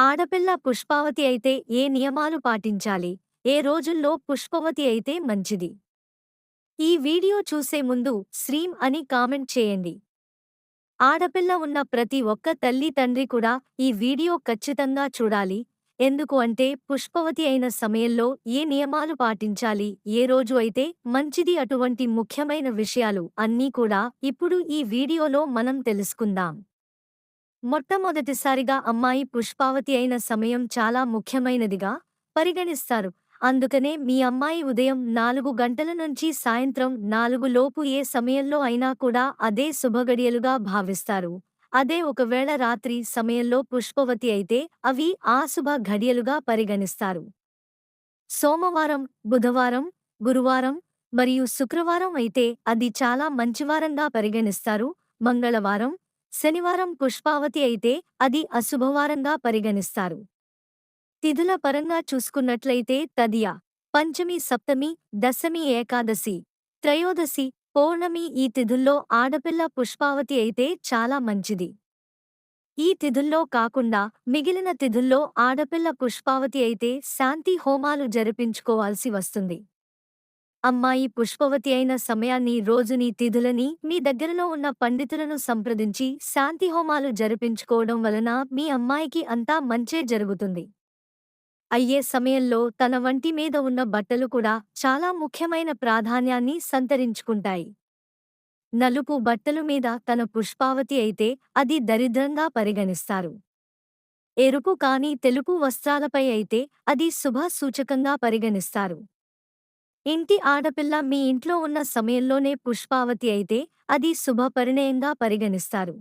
ఆడపిల్ల పుష్పావతి అయితే ఏ నియమాలు పాటించాలి? ఏ రోజుల్లో పుష్పవతి అయితే మంచిది? ఈ వీడియో చూసే ముందు శ్రీం అని కామెంట్ చేయండి. ఆడపిల్ల ఉన్న ప్రతి ఒక్క తల్లి తండ్రి కూడా ఈ వీడియో ఖచ్చితంగా చూడాలి. ఎందుకు అంటే పుష్పవతి అయిన సమయంలో ఏ నియమాలు పాటించాలి? ఏ రోజు అయితే మంచిది అటువంటి ముఖ్యమైన విషయాలు అన్నీ కూడా ఇప్పుడు ఈ వీడియోలో మనం తెలుసుకుందాం. మొట్టమొదటిసారిగా అమ్మాయి పుష్పావతి అయిన సమయం చాలా ముఖ్యమైనదిగా పరిగణిస్తారు. అందుకనే మీ అమ్మాయి ఉదయం నాలుగు గంటల నుంచి సాయంత్రం నాలుగు లోపు ఏ సమయంలో అయినా కూడా అదే శుభగడియలుగా భావిస్తారు. అదే ఒకవేళ రాత్రి సమయంలో పుష్పవతి అయితే అవి ఆశుభ ఘడియలుగా పరిగణిస్తారు. సోమవారం బుధవారం గురువారం మరియు శుక్రవారం అయితే అది చాలా మంచివారంగా పరిగణిస్తారు. మంగళవారం శనివారం పుష్పావతి అయితే అది అశుభవారంగా పరిగణిస్తారు. తిథుల పరంగా చూసుకున్నట్లయితే తదియ పంచమి సప్తమి దశమి ఏకాదశి త్రయోదశి పౌర్ణమి ఈ తిథుల్లో ఆడపిల్ల పుష్పావతి అయితే చాలా మంచిది. ఈ తిథుల్లో కాకుండా మిగిలిన తిథుల్లో ఆడపిల్ల పుష్పావతి అయితే శాంతి హోమాలు జరిపించుకోవాల్సి వస్తుంది. అమ్మాయి పుష్పవతి అయిన సమయాన్ని రోజుని తిథులని మీ దగ్గరలో ఉన్న పండితులను సంప్రదించి శాంతి హోమాలు జరిపించుకోవడం వలన మీ అమ్మాయికి అంతా మంచే జరుగుతుంది. అయ్యే సమయంలో తన వంటి మీద ఉన్న బట్టలు కూడా చాలా ముఖ్యమైన ప్రాధాన్యాన్ని సంతరించుకుంటాయి. నలుపు బట్టలు మీద తన పుష్పావతి అయితే అది దరిద్రంగా పరిగణిస్తారు. ఎరుపు కాని తెలుపు వస్త్రాలపై అయితే అది శుభ సూచకంగా పరిగణిస్తారు. ఇంటి ఆడపిల్ల మీ ఇంట్లో ఉన్న సమయంలోనే పుష్పావతి అయితే అది శుభ పరిణయంగా పరిగణిస్తారు.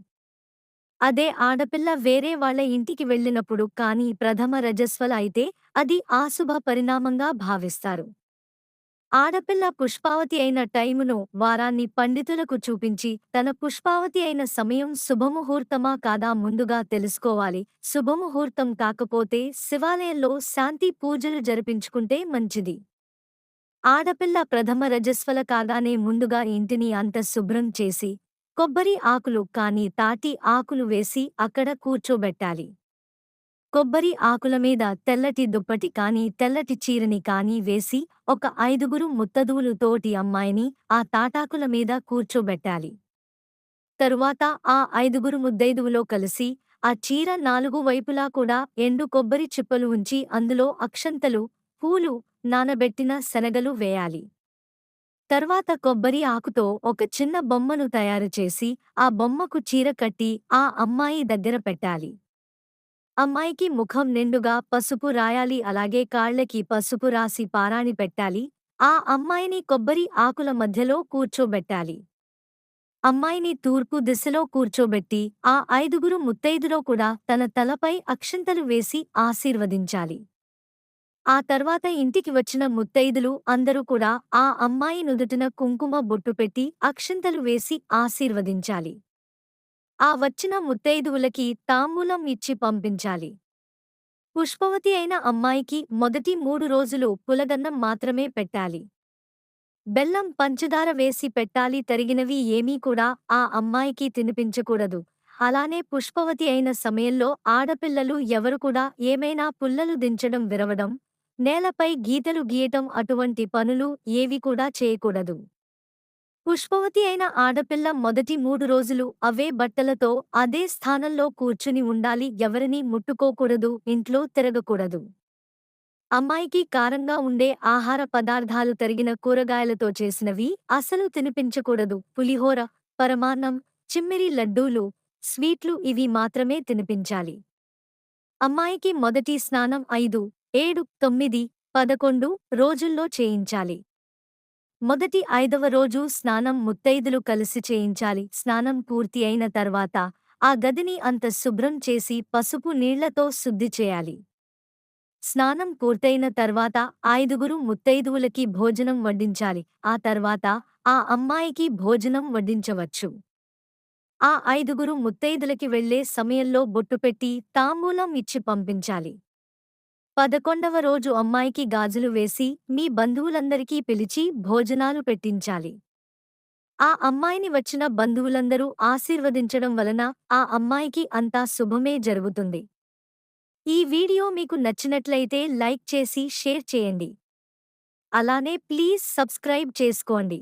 అదే ఆడపిల్ల వేరే వాళ్ళ ఇంటికి వెళ్ళినప్పుడు కానీ ప్రథమ రజస్వల అయితే అది ఆశుభ పరిణామంగా భావిస్తారు. ఆడపిల్ల పుష్పావతి అయిన టైమును వారాన్ని పండితులకు చూపించి తన పుష్పావతి అయిన సమయం శుభముహూర్తమా కాదా ముందుగా తెలుసుకోవాలి. శుభముహూర్తం కాకపోతే శివాలయంలో శాంతి పూజలు జరిపించుకుంటే మంచిది. ఆడపిల్ల ప్రథమ రజస్వల కాగానే ముందుగా ఇంటిని అంత శుభ్రం చేసి కొబ్బరి ఆకులు కాని తాటి ఆకులు వేసి అక్కడ కూర్చోబెట్టాలి. కొబ్బరి ఆకుల మీద తెల్లటి దుప్పటి కాని తెల్లటి చీరని కాని వేసి ఒక ఐదుగురు ముత్తదువులు తోటి అమ్మాయిని ఆ తాటాకుల మీద కూర్చోబెట్టాలి. తరువాత ఆ ఐదుగురు ముద్దైదువులో కలిసి ఆ చీర నాలుగు వైపులా కూడా ఎండు కొబ్బరి చిప్పలు ఉంచి అందులో అక్షంతలు పూలు నానబెట్టిన శనగలు వేయాలి. తర్వాత కొబ్బరి ఆకుతో ఒక చిన్న బొమ్మను తయారుచేసి ఆ బొమ్మకు చీర కట్టి ఆ అమ్మాయి దగ్గర పెట్టాలి. అమ్మాయికి ముఖం నిండుగా పసుపు రాయాలి అలాగే కాళ్ళకి పసుపు రాసి పారాణి పెట్టాలి. ఆ అమ్మాయిని కొబ్బరి ఆకుల మధ్యలో కూర్చోబెట్టాలి. అమ్మాయిని తూర్పు దిశలో కూర్చోబెట్టి ఆ ఐదుగురు ముత్తైదులో కూడా తన తలపై అక్షంతలు వేసి ఆశీర్వదించాలి. ఆ తర్వాత ఇంటికి వచ్చిన ముత్తైదులు అందరూ కూడా ఆ అమ్మాయి నుదుటిన కుంకుమ బొట్టు పెట్టి అక్షంతలు వేసి ఆశీర్వదించాలి. ఆ వచ్చిన ముత్తైదువులకి తాంబూలం ఇచ్చి పంపించాలి. పుష్పవతి అయిన అమ్మాయికి మొదటి మూడు రోజులు పులగన్నం మాత్రమే పెట్టాలి. బెల్లం పంచదార వేసి పెట్టాలి తరిగినవి ఏమీ కూడా ఆ అమ్మాయికి తినిపించకూడదు. అలానే పుష్పవతి అయిన సమయంలో ఆడపిల్లలు ఎవరు కూడా ఏమైనా పుల్లలు దించడం విరవడం నేలపై గీతలు గీయటం అటువంటి పనులు ఏవి కూడా చేయకూడదు. పుష్పవతి అయిన ఆడపిల్ల మొదటి మూడు రోజులు అవే బట్టలతో అదే స్థానంలో కూర్చుని ఉండాలి ఎవరినీ ముట్టుకోకూడదు ఇంట్లో తిరగకూడదు. అమ్మాయికి కారంగా ఉండే ఆహార పదార్థాలు తరిగిన కూరగాయలతో చేసినవి అసలు తినిపించకూడదు. పులిహోర పరమాన్నం చిమ్మిరి లడ్డూలు స్వీట్లు ఇవి మాత్రమే తినిపించాలి. అమ్మాయికి మొదటి స్నానం ఐదు ఏడు తొమ్మిది పదకొండు రోజుల్లో చేయించాలి. మొదటి ఐదవ రోజు స్నానం ముత్తైదులు కలిసి చేయించాలి. స్నానం పూర్తి అయిన తర్వాత ఆ గదిని అంత శుభ్రం చేసి పసుపు నీళ్ళతో శుద్ధి చేయాలి. స్నానం పూర్తయిన తర్వాత ఐదుగురు ముత్తైదువులకి భోజనం వడ్డించాలి. ఆ తర్వాత ఆ అమ్మాయికి భోజనం వడ్డించవచ్చు. ఆ ఐదుగురు ముత్తైదులకి వెళ్ళే సమయంలో బొట్టుపెట్టి తాంబూలం ఇచ్చి పంపించాలి. పదకొండవ రోజు అమ్మాయికి గాజులు వేసి మీ బంధువులందరికీ పిలిచి భోజనాలు పెట్టించాలి. ఆ అమ్మాయిని వచ్చిన బంధువులందరూ ఆశీర్వదించడం వలన ఆ అమ్మాయికి అంతా శుభమే జరుగుతుంది. ఈ వీడియో మీకు నచ్చినట్లయితే లైక్ చేసి షేర్ చేయండి. అలానే ప్లీజ్ సబ్స్క్రైబ్ చేసుకోండి.